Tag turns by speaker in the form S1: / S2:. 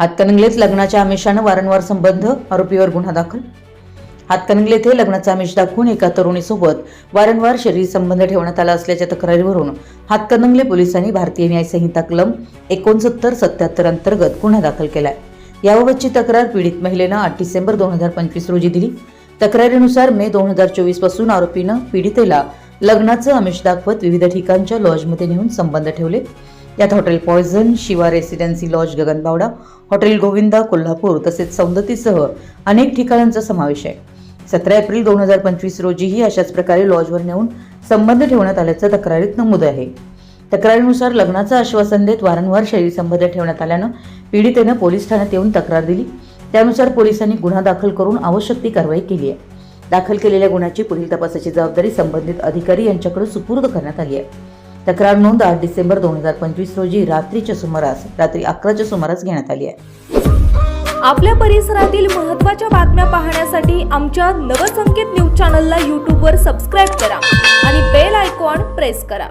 S1: हातकणंगलेत लग्नाच्या आमिषानं वारंवार संबंध आरोपीवर गुन्हा दाखल. हातकणंगले येथे लग्नाचा आमिष दाखवून एका तरुणीसोबत वारंवार शरीर संबंध ठेवण्यात आला असल्याच्या तक्रारीवरून हातकणंगले पोलिसांनी भारतीय न्याय संहिता कलम एकोणसत्तर सत्याहत्तर अंतर्गत गुन्हा दाखल केलाय. याबाबतची तक्रार पीडित महिलेनं आठ डिसेंबर दोन हजार पंचवीस रोजी दिली. तक्रारीनुसार मे दोन हजार चोवीसपासून आरोपीनं पीडितेला लग्नाचं आमिष दाखवत विविध ठिकाणच्या लॉजमध्ये नेऊन संबंध ठेवले. यात hotel poison Shiva residency lodge Gaganbawada hotel Govinda Kolhapur तसेच सौंदतीसह अनेक ठिकाणांचा समावेश आहे. सतरा एप्रिल दोन हजार पंचवीस रोजीही अशाच प्रकारे लॉजवर नेऊन संबंध ठेवण्यात आल्याचं तक्रारीत नमूद आहे. तक्रारीनुसार लग्नाचं आश्वासन देत वारंवार शरीर संबंध ठेवण्यात आल्यानं पीडितेनं पोलीस ठाण्यात येऊन तक्रार दिली. त्यानुसार पोलिसांनी गुन्हा दाखल करून आवश्यक ती कारवाई केली आहे. दाखल केलेल्या गुन्ह्याची पुढील तपासाची जबाबदारी संबंधित अधिकारी यांच्याकडे सुपूर्द करण्यात आली आहे. तक्रार नोंद आठ डिसेंबर दोन हजार पंचवीस रोजी रात्रीच्या सुमारास रात्री अकराच्या सुमारास घेण्यात आली आहे.
S2: आपल्या परिसरातील महत्त्वाच्या बातम्या पाहण्यासाठी आमच्या नवसंकेत न्यूज चॅनलला यूट्यूबवर सबस्क्राईब करा आणि बेल आयकॉन प्रेस करा.